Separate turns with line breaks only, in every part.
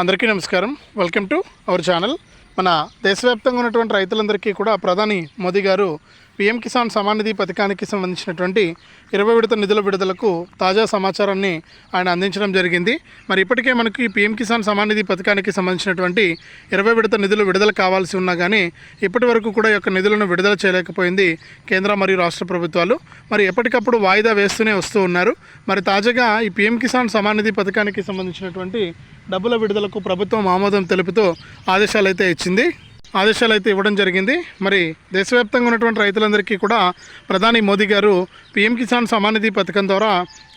అందరికీ నమస్కారం. Welcome to our channel మన దేశవ్యాప్తంగా ఉన్నటువంటి రైతులందరికీ కూడా ప్రధాని మోదీ గారు పీఎం కిసాన్ సమాన్ నిధి పథకానికి సంబంధించినటువంటి ఇరవై విడత నిధుల విడుదలకు తాజా సమాచారాన్ని ఆయన అందించడం జరిగింది. మరి ఇప్పటికే మనకి పీఎం కిసాన్ సమాన్ నిధి పథకానికి సంబంధించినటువంటి ఇరవై విడత నిధులు విడుదల కావాల్సి ఉన్నా కానీ ఇప్పటి వరకు కూడా యొక్క నిధులను విడుదల చేయలేకపోయింది కేంద్ర మరియు రాష్ట్ర ప్రభుత్వాలు. మరి ఎప్పటికప్పుడు వాయిదా వేస్తూనే వస్తూ ఉన్నారు. మరి తాజాగా ఈ పీఎం కిసాన్ సమాన్ నిధి పథకానికి సంబంధించినటువంటి డబ్బుల విడుదలకు ప్రభుత్వం ఆమోదం తెలుపుతూ ఆదేశాలు అయితే ఇచ్చింది. ఆదేశాలు అయితే ఇవ్వడం జరిగింది. మరి దేశవ్యాప్తంగా ఉన్నటువంటి రైతులందరికీ కూడా ప్రధాని మోదీ గారు పీఎం కిసాన్ సమానిధి పథకం ద్వారా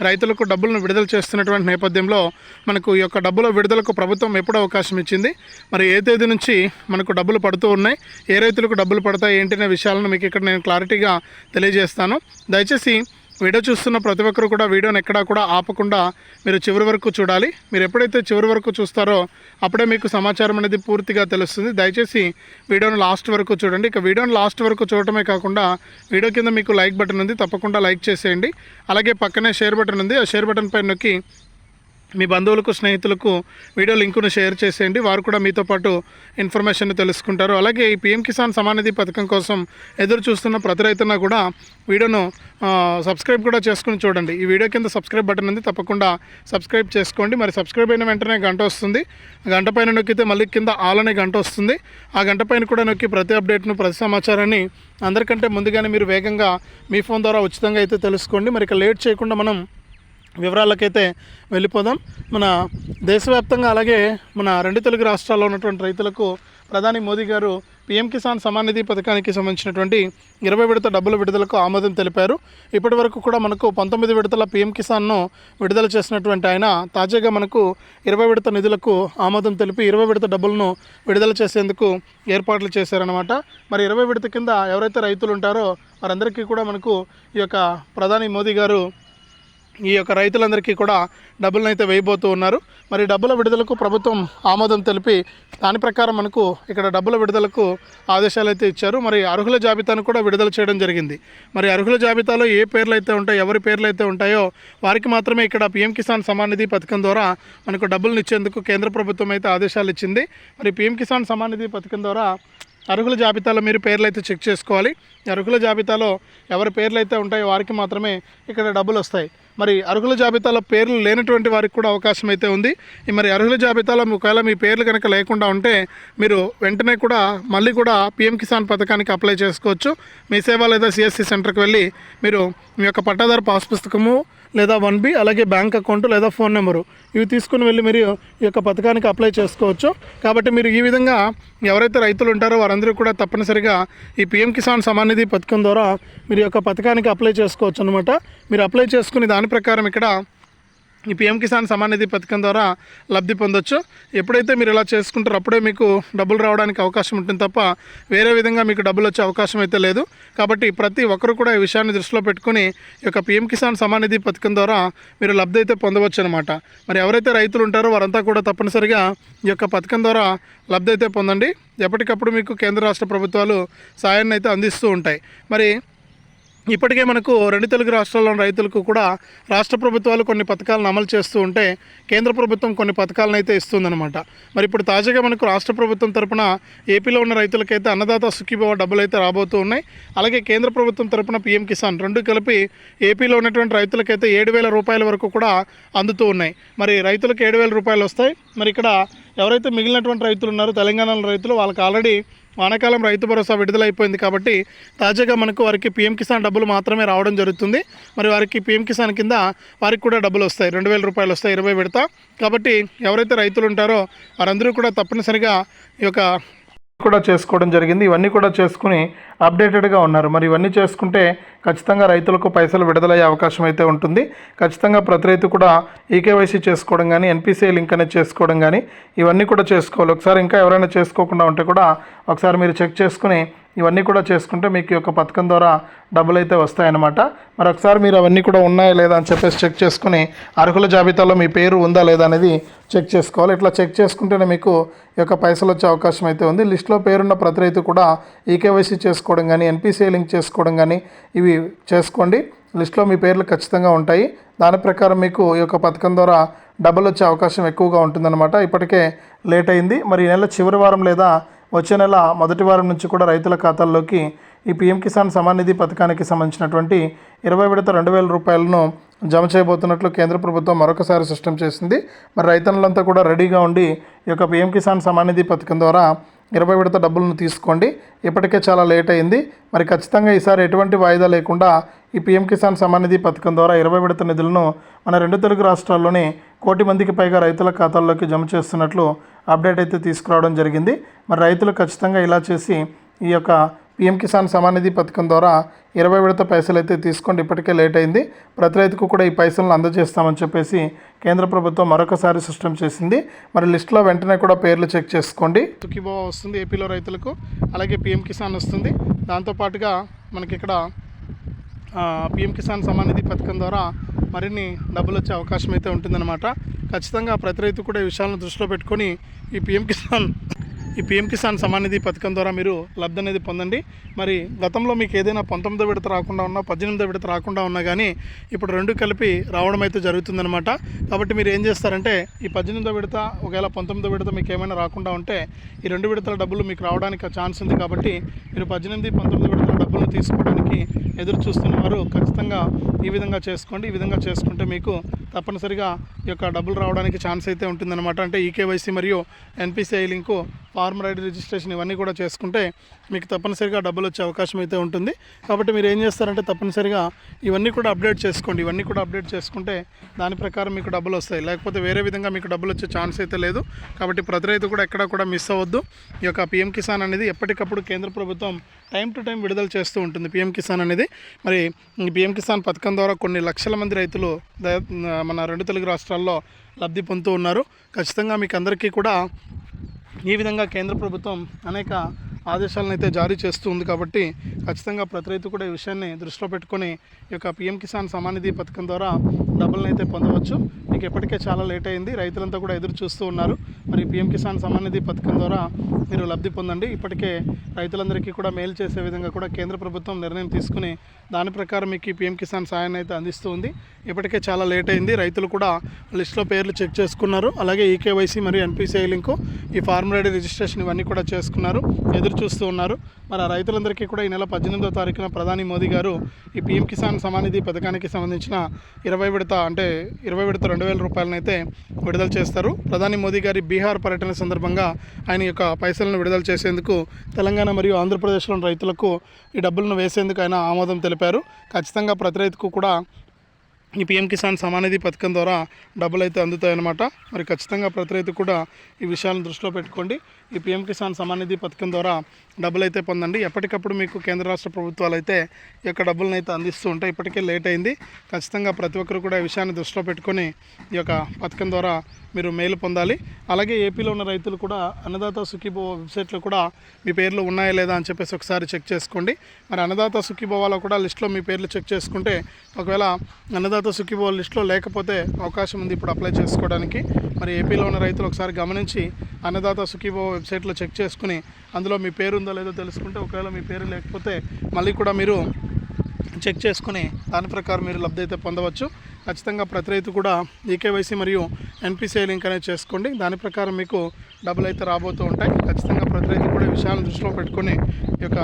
రైతులకు డబ్బులను విడుదల చేస్తున్నటువంటి నేపథ్యంలో మనకు ఈ యొక్క డబ్బుల విడుదలకు ప్రభుత్వం ఎప్పుడు అవకాశం ఇచ్చింది. మరి ఏ తేదీ నుంచి మనకు డబ్బులు పడుతూ ఉన్నాయి ఏ రైతులకు డబ్బులు పడతాయి ఏంటనే విషయాలను మీకు ఇక్కడ నేను క్లారిటీగా తెలియజేస్తాను. దయచేసి వీడియో చూస్తున్న ప్రతి ఒక్కరు కూడా వీడియోని ఎక్కడా కూడా ఆపకుండా మీరు చివరి వరకు చూడాలి. మీరు ఎప్పుడైతే చివరి వరకు చూస్తారో అప్పుడే మీకు సమాచారం అనేది పూర్తిగా తెలుస్తుంది. దయచేసి వీడియోని లాస్ట్ వరకు చూడండి. ఇక వీడియోని లాస్ట్ వరకు చూడటమే కాకుండా వీడియో కింద మీకు లైక్ బటన్ ఉంది. తప్పకుండా లైక్ చేసేయండి. అలాగే పక్కనే షేర్ బటన్ ఉంది. ఆ షేర్ బటన్ పైన నొక్కి మీ బంధువులకు స్నేహితులకు వీడియో లింకును షేర్ చేసేయండి. వారు కూడా మీతో పాటు ఇన్ఫర్మేషన్ తెలుసుకుంటారు. అలాగే ఈ పీఎం కిసాన్ సమానిధి పథకం కోసం ఎదురు చూస్తున్న ప్రతి రైతున్నా కూడా వీడియోను సబ్స్క్రైబ్ కూడా చేసుకుని చూడండి. ఈ వీడియో కింద సబ్స్క్రైబ్ బటన్ ఉంది. తప్పకుండా సబ్స్క్రైబ్ చేసుకోండి. మరి సబ్స్క్రైబ్ అయిన వెంటనే గంట వస్తుంది. గంట పైన నొక్కితే మళ్ళీ కింద ఆల్ అనే గంట వస్తుంది. ఆ గంట పైన కూడా నొక్కి ప్రతి అప్డేట్ను ప్రతి సమాచారాన్ని అందరికంటే ముందుగానే మీరు వేగంగా మీ ఫోన్ ద్వారా ఉచితంగా అయితే తెలుసుకోండి. మరి ఇక లేట్ చేయకుండా మనం వివరాలకైతే వెళ్ళిపోదాం. మన దేశవ్యాప్తంగా అలాగే మన రెండు తెలుగు రాష్ట్రాల్లో ఉన్నటువంటి రైతులకు ప్రధాని మోదీ గారు పీఎం కిసాన్ సమాన్ నిధి పథకానికి సంబంధించినటువంటి ఇరవై విడత డబ్బుల విడుదలకు ఆమోదం తెలిపారు. ఇప్పటి వరకు కూడా మనకు పంతొమ్మిది విడతల పీఎం కిసాన్ను విడుదల చేసినటువంటి ఆయన తాజాగా మనకు ఇరవై విడత నిధులకు ఆమోదం తెలిపి ఇరవై విడత డబ్బులను విడుదల చేసేందుకు ఏర్పాట్లు చేశారనమాట మరి ఇరవై విడత కింద ఎవరైతే రైతులు ఉంటారో వారందరికీ కూడా మనకు ఈ యొక్క ప్రధాని మోదీ గారు ఈ యొక్క రైతులందరికీ కూడా డబ్బులను అయితే వేయబోతూ ఉన్నారు. మరి డబ్బుల విడుదలకు ప్రభుత్వం ఆమోదం తెలిపి దాని ప్రకారం మనకు ఇక్కడ డబ్బుల విడుదలకు ఆదేశాలు అయితే ఇచ్చారు. మరి అర్హుల జాబితాను కూడా విడుదల చేయడం జరిగింది. మరి అర్హుల జాబితాలో ఏ పేర్లు అయితే ఉంటాయో ఎవరి పేర్లు అయితే ఉంటాయో వారికి మాత్రమే ఇక్కడ పీఎం కిసాన్ సమాన్ నిధి పథకం ద్వారా మనకు డబ్బులను ఇచ్చేందుకు కేంద్ర ప్రభుత్వం అయితే ఆదేశాలు ఇచ్చింది. మరి పీఎం కిసాన్ సమాన్ నిధి పథకం ద్వారా అర్హుల జాబితాలో మీరు పేర్లు అయితే చెక్ చేసుకోవాలి. అర్హుల జాబితాలో ఎవరి పేర్లు అయితే ఉంటాయో వారికి మాత్రమే ఇక్కడ డబ్బులు వస్తాయి. మరి అర్హుల జాబితాలో పేర్లు లేనటువంటి వారికి కూడా అవకాశం అయితే ఉంది. మరి అర్హుల జాబితాలో ఒకవేళ మీ పేర్లు కనుక లేకుండా ఉంటే మీరు వెంటనే కూడా మళ్ళీ కూడా పిఎం కిసాన్ పథకానికి అప్లై చేసుకోవచ్చు. మీ సేవ లేదా సిఎస్సి సెంటర్కి వెళ్ళి మీరు మీ యొక్క పట్టాదారు పాస్ పుస్తకము లేదా వన్ బి అలాగే బ్యాంక్ అకౌంట్ లేదా ఫోన్ నెంబరు. ఇవి తీసుకుని వెళ్ళి మీరు ఈ యొక్క పథకానికి అప్లై చేసుకోవచ్చు. కాబట్టి మీరు ఈ విధంగా ఎవరైతే రైతులు ఉంటారో వారందరూ కూడా తప్పనిసరిగా ఈ పిఎం కిసాన్ సమాన్ నిధి పథకం ద్వారా మీరు ఈ యొక్క పథకానికి అప్లై చేసుకోవచ్చు అనమాట మీరు అప్లై చేసుకుని దాని ప్రకారం ఇక్కడ ఈ పిఎం కిసాన్ సమాన్ నిధి పథకం ద్వారా లబ్ధి పొందొచ్చు. ఎప్పుడైతే మీరు ఇలా చేసుకుంటారో అప్పుడే మీకు డబ్బులు రావడానికి అవకాశం ఉంటుంది తప్ప వేరే విధంగా మీకు డబ్బులు వచ్చే అవకాశం అయితే లేదు. కాబట్టి ప్రతి ఒక్కరు కూడా ఈ విషయాన్ని దృష్టిలో పెట్టుకుని ఈ యొక్క పిఎం కిసాన్ సమాన్ నిధి పథకం ద్వారా మీరు లబ్ధి అయితే పొందవచ్చు అనమాట మరి ఎవరైతే రైతులు ఉంటారో వారంతా కూడా తప్పనిసరిగా ఈ యొక్క పథకం ద్వారా లబ్ధి అయితే పొందండి. ఎప్పటికప్పుడు మీకు కేంద్ర రాష్ట్ర ప్రభుత్వాలు సాయాన్ని అయితే అందిస్తూ ఉంటాయి. మరి ఇప్పటికే మనకు రెండు తెలుగు రాష్ట్రాల్లోని రైతులకు కూడా రాష్ట్ర ప్రభుత్వాలు కొన్ని పథకాలను అమలు చేస్తూ ఉంటే కేంద్ర ప్రభుత్వం కొన్ని పథకాలను అయితే ఇస్తుందన్నమాట. మరి ఇప్పుడు తాజాగా మనకు రాష్ట్ర ప్రభుత్వం తరపున ఏపీలో ఉన్న రైతులకైతే అన్నదాత సుఖీభవ డబ్బులు అయితే రాబోతూ ఉన్నాయి. అలాగే కేంద్ర ప్రభుత్వం తరపున పీఎం కిసాన్ రెండు కలిపి ఏపీలో ఉన్నటువంటి రైతులకైతే ఏడు వేల రూపాయల వరకు కూడా అందుతూ ఉన్నాయి. మరి రైతులకు ఏడు వేల రూపాయలు వస్తాయి. మరి ఇక్కడ ఎవరైతే మిగిలినటువంటి రైతులు ఉన్నారో తెలంగాణలో రైతులు వాళ్ళకి ఆల్రెడీ వానాకాలం రైతు భరోసా విడుదలైపోయింది కాబట్టి తాజాగా మనకు వారికి పీఎం కిసాన్ డబ్బులు మాత్రమే రావడం జరుగుతుంది. మరి వారికి పీఎం కిసాన్ కింద వారికి కూడా డబ్బులు వస్తాయి. రెండు వేల రూపాయలు వస్తాయి ఇరవై విడత. కాబట్టి ఎవరైతే రైతులు ఉంటారో వారందరూ కూడా తప్పనిసరిగా ఈ యొక్క కూడా చేసుకోవడం జరిగింది. ఇవన్నీ కూడా చేసుకుని అప్డేటెడ్గా ఉన్నారు. మరి ఇవన్నీ చేసుకుంటే ఖచ్చితంగా రైతులకు పైసలు విడుదలయ్యే అవకాశం అయితే ఉంటుంది. ఖచ్చితంగా ప్రతి రైతు కూడా ఈకేవైసీ చేసుకోవడం కానీ ఎన్పిసిఐ లింక్ అనేది చేసుకోవడం కానీ ఇవన్నీ కూడా చేసుకోవాలి. ఒకసారి ఇంకా ఎవరైనా చేసుకోకుండా ఉంటే కూడా ఒకసారి మీరు చెక్ చేసుకుని ఇవన్నీ కూడా చేసుకుంటే మీకు ఈ యొక్క పథకం ద్వారా డబ్బులు అయితే వస్తాయన్నమాట. మరి ఒకసారి మీరు అవన్నీ కూడా ఉన్నాయా లేదా అని చెప్పేసి చెక్ చేసుకుని అర్హుల జాబితాలో మీ పేరు ఉందా లేదా అనేది చెక్ చేసుకోవాలి. ఇట్లా చెక్ చేసుకుంటేనే మీకు ఈ యొక్క పైసలు వచ్చే అవకాశం అయితే ఉంది. లిస్ట్లో పేరున్న ప్రతి రైతు కూడా ఈకేవైసీ చేసుకోవడం కానీ ఎన్పిసిఐ లింక్ చేసుకోవడం కానీ ఇవి చేసుకోండి. లిస్ట్లో మీ పేర్లు ఖచ్చితంగా ఉంటాయి. దాని ప్రకారం మీకు ఈ యొక్క పథకం ద్వారా డబ్బులు వచ్చే అవకాశం ఎక్కువగా ఉంటుందన్నమాట. ఇప్పటికే లేట్ అయింది. మరి ఈ నెల చివరి వారం లేదా వచ్చే నెల మొదటి వారం నుంచి కూడా రైతుల ఖాతాల్లోకి ఈ పీఎం కిసాన్ సమాన్ నిధి పథకానికి సంబంధించినటువంటి ఇరవై విడత రెండు వేల రూపాయలను జమ చేయబోతున్నట్లు కేంద్ర ప్రభుత్వం మరొకసారి స్పష్టం చేసింది. మరి రైతన్నులంతా కూడా రెడీగా ఉండి ఈ యొక్క పీఎం కిసాన్ సమాన్ నిధి పథకం ద్వారా ఇరవై విడత డబ్బులను తీసుకోండి. ఇప్పటికే చాలా లేట్ అయింది. మరి ఖచ్చితంగా ఈసారి ఎటువంటి వాయిదా లేకుండా ఈ పీఎం కిసాన్ సమాన్ నిధి పథకం ద్వారా ఇరవై విడత నిధులను మన రెండు తెలుగు రాష్ట్రాల్లోని కోటి మందికి పైగా రైతుల ఖాతాల్లోకి జమ చేస్తున్నట్లు అప్డేట్ అయితే తీసుకురావడం జరిగింది. మరి రైతులు ఖచ్చితంగా ఇలా చేసి ఈ యొక్క పీఎం కిసాన్ సమానిధి పథకం ద్వారా ఇరవై విడత పైసలు అయితే తీసుకోండి. ఇప్పటికే లేట్ అయింది. ప్రతి రైతుకు కూడా ఈ పైసలను అందజేస్తామని చెప్పేసి కేంద్ర ప్రభుత్వం మరొకసారి స్పష్టం చేసింది. మరి లిస్టులో వెంటనే కూడా పేర్లు చెక్ చేసుకోండి. తుకిబో వస్తుంది ఏపీలో రైతులకు అలాగే పీఎం కిసాన్ వస్తుంది. దాంతోపాటుగా మనకి ఇక్కడ పిఎం కిసాన్ సమాన్ నిధి పథకం ద్వారా మరిన్ని డబ్బులు వచ్చే అవకాశం అయితే ఉంటుందన్నమాట. ఖచ్చితంగా ప్రతి రైతు కూడా ఈ విషయాలను దృష్టిలో పెట్టుకొని ఈ పిఎం కిసాన్ ఈ పిఎం కిసాన్ సమాన్ నిధి పథకం ద్వారా మీరు లబ్ధి అనేది పొందండి. మరి గతంలో మీకు ఏదైనా పంతొమ్మిదో విడత రాకుండా ఉన్నా పద్దెనిమిదో విడత రాకుండా ఉన్నా కానీ ఇప్పుడు రెండు కలిపి రావడం అయితే జరుగుతుందన్నమాట. కాబట్టి మీరు ఏం చేస్తారంటే ఈ పద్దెనిమిదో విడత ఒకవేళ పంతొమ్మిదో విడత మీకు ఏమైనా రాకుండా ఉంటే ఈ రెండు విడతల డబ్బులు మీకు రావడానికి ఛాన్స్ ఉంది కాబట్టి మీరు పద్దెనిమిది పంతొమ్మిది విడతల డబ్బులు తీసుకోవడానికి ఎదురు చూస్తున్న వారు ఖచ్చితంగా ఈ విధంగా చేసుకోండి. ఈ విధంగా చేసుకుంటే మీకు తప్పనిసరిగా ఈ యొక్క డబ్బులు రావడానికి ఛాన్స్ అయితే ఉంటుందన్నమాట. అంటే ఈకేవైసీ మరియు ఎన్పిసిఐ లింకు ఫార్మ్ రైడ్ రిజిస్ట్రేషన్ ఇవన్నీ కూడా చేసుకుంటే మీకు తప్పనిసరిగా డబ్బులు వచ్చే అవకాశం అయితే ఉంటుంది. కాబట్టి మీరు ఏం చేస్తారంటే తప్పనిసరిగా ఇవన్నీ కూడా అప్డేట్ చేసుకోండి. ఇవన్నీ కూడా అప్డేట్ చేసుకుంటే దాని ప్రకారం మీకు డబ్బులు వస్తాయి. లేకపోతే వేరే విధంగా మీకు డబ్బులు వచ్చే ఛాన్స్ అయితే లేదు. కాబట్టి ప్రతి రైతు కూడా ఎక్కడా కూడా మిస్ అవ్వద్దు. ఈ యొక్క పిఎం కిసాన్ అనేది ఎప్పటికప్పుడు కేంద్ర ప్రభుత్వం టైం టు టైం విడుదల చేస్తూ ఉంటుంది పిఎం కిసాన్ అనేది. మరి ఈ పిఎం కిసాన్ పథకం ద్వారా కొన్ని లక్షల మంది రైతులు మన రెండు తెలుగు రాష్ట్రాల్లో లబ్ధి పొందుతూ ఉన్నారు. ఖచ్చితంగా మీకు అందరికీ కూడా ఈ విధంగా కేంద్ర ప్రభుత్వం అనేక ఆదేశాలను అయితే జారీ చేస్తూ ఉంది కాబట్టి ఖచ్చితంగా ప్రతి రైతు కూడా ఈ విషయాన్ని దృష్టిలో పెట్టుకొని ఈ యొక్క పిఎం కిసాన్ సమానిధి పథకం ద్వారా డబ్బులను అయితే పొందవచ్చు. మీకు ఎప్పటికే చాలా లేట్ అయింది. రైతులంతా కూడా ఎదురు చూస్తూ ఉన్నారు. మరి పిఎం కిసాన్ సమానిధి పథకం ద్వారా మీరు లబ్ధి పొందండి. ఇప్పటికే రైతులందరికీ కూడా మేలు చేసే విధంగా కూడా కేంద్ర ప్రభుత్వం నిర్ణయం తీసుకుని దాని ప్రకారం మీకు ఈ పిఎం కిసాన్ సాయాన్ని అయితే అందిస్తూ ఉంది. ఇప్పటికే చాలా లేట్ అయింది. రైతులు కూడా లిస్ట్లో పేర్లు చెక్ చేసుకున్నారు. అలాగే ఈకేవైసీ మరియు ఎన్పిసిఐ లింకు ఈ ఫార్మ్ రెడీ రిజిస్ట్రేషన్ ఇవన్నీ కూడా చేసుకున్నారు. ఎదురు చూస్తూ ఉన్నారు. మరి ఆ రైతులందరికీ కూడా ఈ నెల పద్దెనిమిదో తారీఖున ప్రధాని మోదీ గారు ఈ పీఎం కిసాన్ సమానిధి పథకానికి సంబంధించిన ఇరవై విడత అంటే ఇరవై విడత రెండు వేల రూపాయలనైతే విడుదల చేస్తారు. ప్రధాని మోదీ గారి బీహార్ పర్యటన సందర్భంగా ఆయన యొక్క పైసలను విడుదల చేసేందుకు తెలంగాణ మరియు ఆంధ్రప్రదేశ్లోని రైతులకు ఈ డబ్బులను వేసేందుకు ఆయన ఆమోదం తెలిపారు. ఖచ్చితంగా ప్రతి రైతుకు కూడా ఈ పిఎం కిసాన్ సమానిధి పథకం ద్వారా డబ్బులు అయితే అందుతాయన్నమాట. మరి ఖచ్చితంగా ప్రతి రైతు కూడా ఈ విషయాలను దృష్టిలో పెట్టుకోండి. ఈ పిఎం కిసాన్ సమానిధి పథకం ద్వారా డబ్బులు అయితే పొందండి. ఎప్పటికప్పుడు మీకు కేంద్ర రాష్ట్ర ప్రభుత్వాలు అయితే ఈ యొక్క డబ్బులను అయితే అందిస్తూ ఉంటాయి ఇప్పటికే లేట్ అయింది. ఖచ్చితంగా ప్రతి ఒక్కరు కూడా ఈ విషయాన్ని దృష్టిలో పెట్టుకొని ఈ యొక్క పథకం ద్వారా మీరు మేలు పొందాలి. అలాగే ఏపీలో ఉన్న రైతులు కూడా అన్నదాత సుఖీభవ వెబ్సైట్లో కూడా మీ పేర్లు ఉన్నాయా లేదా అని చెప్పేసి ఒకసారి చెక్ చేసుకోండి. మరి అన్నదాత సుఖీభవాలో కూడా లిస్ట్లో మీ పేర్లు చెక్ చేసుకుంటే ఒకవేళ అన్నదాత అర్హత సుఖీభో లిస్టులో లేకపోతే అవకాశం ఉంది ఇప్పుడు అప్లై చేసుకోవడానికి. మరి ఏపీలో ఉన్న రైతులు ఒకసారి గమనించి అన్నదాత సుఖీభో వెబ్సైట్లో చెక్ చేసుకుని అందులో మీ పేరు ఉందో లేదో తెలుసుకుంటే ఒకవేళ మీ పేరు లేకపోతే మళ్ళీ కూడా మీరు చెక్ చేసుకుని దాని ప్రకారం మీరు లబ్ధి అయితే పొందవచ్చు. ఖచ్చితంగా ప్రతి రైతు కూడా ఈకేవైసీ మరియు ఎన్పిసిఐ లింక్ అనేది చేసుకోండి. దాని ప్రకారం మీకు డబ్బులు అయితే రాబోతూ ఉంటాయి. ఖచ్చితంగా ప్రతి రైతు విషయాలను దృష్టిలో పెట్టుకొని ఈ యొక్క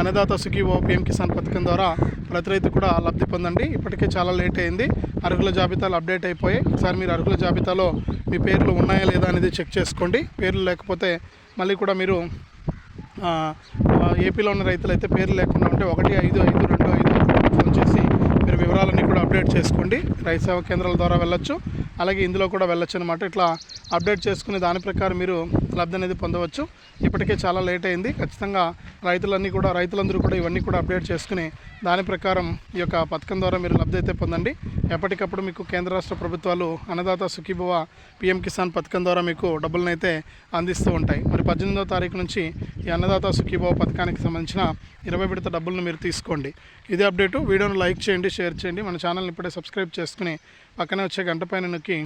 అన్నదాత సుఖీవో పిఎం కిసాన్ పథకం ద్వారా ప్రతి రైతు కూడా లబ్ధి పొందండి. ఇప్పటికే చాలా లేట్ అయింది. అర్హుల జాబితాలు అప్డేట్ అయిపోయాయి. ఒకసారి మీరు అర్హుల జాబితాలో మీ పేర్లు ఉన్నాయా లేదా అనేది చెక్ చేసుకోండి. పేర్లు లేకపోతే మళ్ళీ కూడా మీరు ఏపీలో ఉన్న రైతులు అయితే పేర్లు లేకుండా ఉంటే ఒకటి ఐదు ఐదు రెండు ఐదు ఫోన్ చేసి మీరు వివరాలన్నీ కూడా అప్డేట్ చేసుకోండి. రైతు సేవా కేంద్రాల ద్వారా వెళ్ళొచ్చు. అలాగే ఇందులో కూడా వెళ్ళొచ్చు అనమాట ఇట్లా అప్డేట్ చేసుకుని దాని ప్రకారం మీరు లబ్ధి అనేది పొందవచ్చు. ఇప్పటికే చాలా లేట్ అయింది. ఖచ్చితంగా రైతులన్నీ కూడా రైతులందరూ కూడా ఇవన్నీ కూడా అప్డేట్ చేసుకుని దాని ప్రకారం ఈ యొక్క పథకం ద్వారా మీరు లబ్ధి అయితే పొందండి. ఎప్పటికప్పుడు మీకు కేంద్ర రాష్ట్ర ప్రభుత్వాలు అన్నదాత సుఖీభవ పిఎం కిసాన్ పథకం ద్వారా మీకు డబ్బులనైతే అందిస్తూ ఉంటాయి. మరి పద్దెనిమిదో తారీఖు నుంచి ఈ అన్నదాత సుఖీభవ పథకానికి సంబంధించిన ఇరవై విడత డబ్బులను మీరు తీసుకోండి. ఇదే అప్డేటు. వీడియోను లైక్ చేయండి షేర్ చేయండి. మన ఛానల్ని ఇప్పుడే సబ్స్క్రైబ్ చేసుకుని పక్కనే వచ్చే గంట పైన నొక్కి